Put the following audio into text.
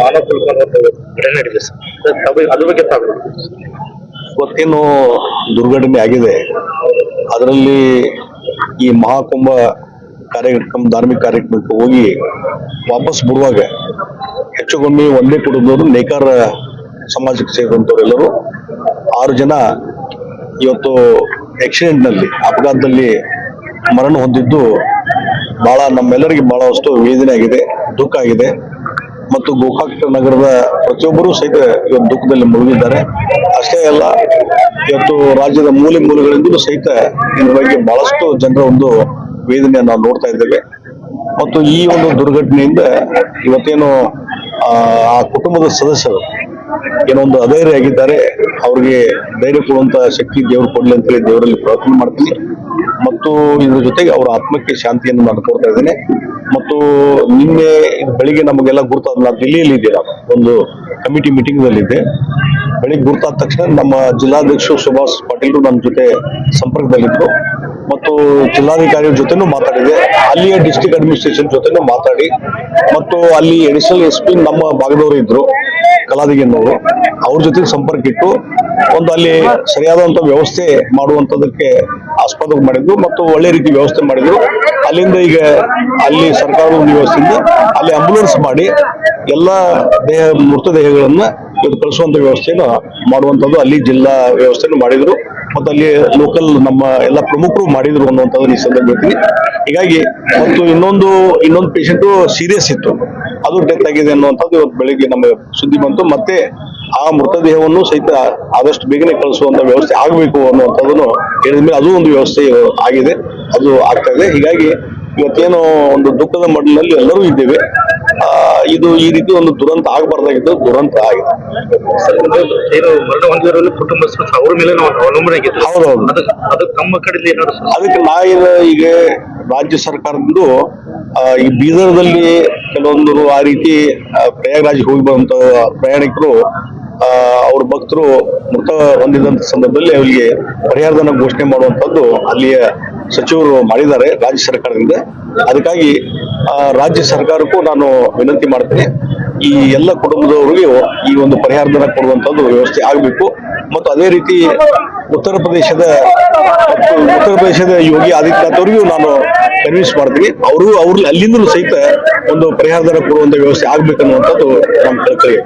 ಮಾನವ ಇವತ್ತೇನು ದುರ್ಘಟನೆ ಆಗಿದೆ. ಅದರಲ್ಲಿ ಈ ಮಹಾಕುಂಭ ಕಾರ್ಯಕ್ರಮ, ಧಾರ್ಮಿಕ ಕಾರ್ಯಕ್ರಮಕ್ಕೆ ಹೋಗಿ ವಾಪಸ್ ಬರುವಾಗ ಹೆಚ್ಚು ಕಮ್ಮಿ ಒಂದೇ ಕುಟುಂಬದವರು, ನೇಕಾರ ಸಮಾಜಕ್ಕೆ ಸೇರಿದಂಥವರೆಲ್ಲರೂ ಆರು ಜನ ಇವತ್ತು ಆಕ್ಸಿಡೆಂಟ್ನಲ್ಲಿ ಅಪಘಾತದಲ್ಲಿ ಮರಣ ಹೊಂದಿದ್ದು ಬಹಳ ನಮ್ಮೆಲ್ಲರಿಗೆ ಬಹಳಷ್ಟು ವೇದನೆ ಆಗಿದೆ. ದುಃಖ ಆಗಿದೆ. ಮತ್ತು ಗೋಕಾಕ್ ನಗರದ ಪ್ರತಿಯೊಬ್ಬರೂ ಸಹಿತ ಇವತ್ತು ದುಃಖದಲ್ಲಿ ಮುಳುಗಿದ್ದಾರೆ. ಅಷ್ಟೇ ಅಲ್ಲ, ಇವತ್ತು ರಾಜ್ಯದ ಮೂಲೆ ಮೂಲೆಗಳಿಂದಲೂ ಸಹಿತ ಇದ್ರ ಬಗ್ಗೆ ಬಹಳಷ್ಟು ಜನರ ಒಂದು ವೇದನೆಯನ್ನು ನಾವು ನೋಡ್ತಾ ಇದ್ದೇವೆ. ಮತ್ತು ಈ ಒಂದು ದುರ್ಘಟನೆಯಿಂದ ಇವತ್ತೇನು ಆ ಕುಟುಂಬದ ಸದಸ್ಯರು ಏನೋ ಒಂದು ಅಧೈರ್ಯ ಆಗಿದ್ದಾರೆ, ಅವ್ರಿಗೆ ಧೈರ್ಯ ಕೊಡುವಂತ ಶಕ್ತಿ ದೇವರು ಕೊಡ್ಲಿ ಅಂತೇಳಿ ದೇವರಲ್ಲಿ ಪ್ರಾರ್ಥನೆ ಮಾಡ್ತೀನಿ ಮತ್ತು ಇದ್ರ ಜೊತೆಗೆ ಅವರ ಆತ್ಮಕ್ಕೆ ಶಾಂತಿಯನ್ನು ನಾನು ಕೋರ್ತಾ ಇದ್ದೇನೆ. ಮತ್ತು ನಿನ್ನೆ ಬೆಳಿಗ್ಗೆ ನಮಗೆಲ್ಲ ಗುರುತಾದ ನಾನು ದಿಲ್ಲಿಯಲ್ಲಿ ಇದ್ದೀರಾ ಒಂದು ಕಮಿಟಿ ಮೀಟಿಂಗ್ ನಲ್ಲಿದ್ದೆ ಬೆಳಿಗ್ಗೆ ಗುರುತಾದ ತಕ್ಷಣ ನಮ್ಮ ಜಿಲ್ಲಾಧ್ಯಕ್ಷರು ಸುಭಾಷ್ ಪಾಟೀಲ್ ನನ್ನ ಜೊತೆ ಸಂಪರ್ಕದಲ್ಲಿದ್ದರು ಮತ್ತು ಜಿಲ್ಲಾಧಿಕಾರಿ ಜೊತೆನೂ ಮಾತಾಡಿದೆ. ಅಲ್ಲಿಯ ಡಿಸ್ಟ್ರಿಕ್ಟ್ ಅಡ್ಮಿನಿಸ್ಟ್ರೇಷನ್ ಜೊತೆನೂ ಮಾತಾಡಿ, ಮತ್ತು ಅಲ್ಲಿ ಅಡಿಷನಲ್ ಎಸ್ ಪಿ ನಮ್ಮ ಭಾಗದವರು ಇದ್ರು. ಕಲಾದಿಗೆನ್ನವರು ಅವ್ರ ಜೊತೆ ಸಂಪರ್ಕ ಇಟ್ಟು ಒಂದು ಅಲ್ಲಿ ಸರಿಯಾದಂತ ವ್ಯವಸ್ಥೆ ಮಾಡುವಂತದಕ್ಕೆ ಆಸ್ಪದ ಮಾಡಿದ್ರು ಮತ್ತು ಒಳ್ಳೆ ರೀತಿ ವ್ಯವಸ್ಥೆ ಮಾಡಿದ್ರು. ಅಲ್ಲಿಂದ ಈಗ ಅಲ್ಲಿ ಸರ್ಕಾರದ ಒಂದು ವ್ಯವಸ್ಥೆಯಿಂದ ಅಲ್ಲಿ ಆಂಬುಲೆನ್ಸ್ ಮಾಡಿ ಎಲ್ಲ ದೇಹ, ಮೃತದೇಹಗಳನ್ನ ಇವತ್ತು ಕಳಿಸುವಂತ ವ್ಯವಸ್ಥೆಯನ್ನು ಮಾಡುವಂತದ್ದು ಅಲ್ಲಿ ಜಿಲ್ಲಾ ವ್ಯವಸ್ಥೆಯನ್ನು ಮಾಡಿದ್ರು. ಮತ್ತು ಅಲ್ಲಿ ಲೋಕಲ್ ನಮ್ಮ ಎಲ್ಲ ಪ್ರಮುಖರು ಮಾಡಿದ್ರು ಅನ್ನುವಂಥದ್ದು ಈ ಸಂದರ್ಭ ಹೇಳ್ತೀನಿ ಹೀಗಾಗಿ ಮತ್ತು ಇನ್ನೊಂದು ಇನ್ನೊಂದು ಪೇಷಂಟು ಸೀರಿಯಸ್ ಇತ್ತು. ಅದು ಡೆತ್ ಆಗಿದೆ ಅನ್ನುವಂಥದ್ದು ಇವತ್ತು ಬೆಳಿಗ್ಗೆ ನಮಗೆ ಸುದ್ದಿ ಬಂತು. ಮತ್ತೆ ಆ ಮೃತದೇಹವನ್ನು ಸಹಿತ ಆದಷ್ಟು ಬೇಗನೆ ಕಳಿಸುವಂತ ವ್ಯವಸ್ಥೆ ಆಗಬೇಕು ಅನ್ನುವಂಥದ್ದನ್ನು ಹೇಳಿದ್ಮೇಲೆ ಅದು ಒಂದು ವ್ಯವಸ್ಥೆ ಆಗಿದೆ. ಅದು ಆಗ್ತಾ ಇದೆ. ಹೀಗಾಗಿ ಇವತ್ತೇನು ಒಂದು ದುಃಖದ ಮಡಲಿನಲ್ಲಿ ಎಲ್ಲರೂ ಇದ್ದೇವೆ. ಇದು ಈ ರೀತಿ ಒಂದು ದುರಂತ ಆಗಬಾರ್ದಾಗಿದ್ದು ದುರಂತ ಆಗಿದೆ. ಏನು ಮರಣ ಹೊಂದಿರೋರು ಕುಟುಂಬಸ್ಥರು ಅವ್ರ ಮೇಲೆ ನಾವು ಅವಲಂಬನೆ ಹೌದೌದು. ಅದು ಕಡೆಯಿಂದ ಏನಾದ್ರು ಅದಕ್ಕೆ ನಾ ಈಗ ರಾಜ್ಯ ಸರ್ಕಾರದಿಂದ ಈ ಬೀದರ್ದಲ್ಲಿ ಕೆಲವೊಂದು ಆ ರೀತಿ ಪ್ರಯಾಗರಾಜ್ ಹೋಗಿ ಬಂದಂತ ಪ್ರಯಾಣಿಕರು ಅವ್ರ ಭಕ್ತರು ಮೃತ ಹೊಂದಿದಂತ ಸಂದರ್ಭದಲ್ಲಿ ಅವರಿಗೆ ಪರಿಹಾರಧನ ಘೋಷಣೆ ಮಾಡುವಂತದ್ದು ಅಲ್ಲಿಯ ಸಚಿವರು ಮಾಡಿದ್ದಾರೆ ರಾಜ್ಯ ಸರ್ಕಾರದಿಂದ. ಅದಕ್ಕಾಗಿ ರಾಜ್ಯ ಸರ್ಕಾರಕ್ಕೂ ನಾನು ವಿನಂತಿ ಮಾಡ್ತೇನೆ. ಈ ಎಲ್ಲ ಕುಟುಂಬದವರಿಗೆ ಈ ಒಂದು ಪರಿಹಾರಧನ ಕೊಡುವಂತದ್ದು ವ್ಯವಸ್ಥೆ ಆಗಬೇಕು. ಮತ್ತು ಅದೇ ರೀತಿ ಉತ್ತರ ಪ್ರದೇಶದ ಉತ್ತರ ಪ್ರದೇಶದ ಯೋಗಿ ಆದಿತ್ಯನಾಥ್ ಅವರಿಗೂ ನಾನು ಕನ್ವಿನ್ಸ್ ಮಾಡ್ತೀನಿ. ಅವರು ಅವ್ರ ಅಲ್ಲಿಂದಲೂ ಸಹಿತ ಒಂದು ಪರಿಹಾರಧನ ಕೊಡುವಂತ ವ್ಯವಸ್ಥೆ ಆಗ್ಬೇಕನ್ನುವಂಥದ್ದು ನಮ್ಮ ಕಳಕಳಿ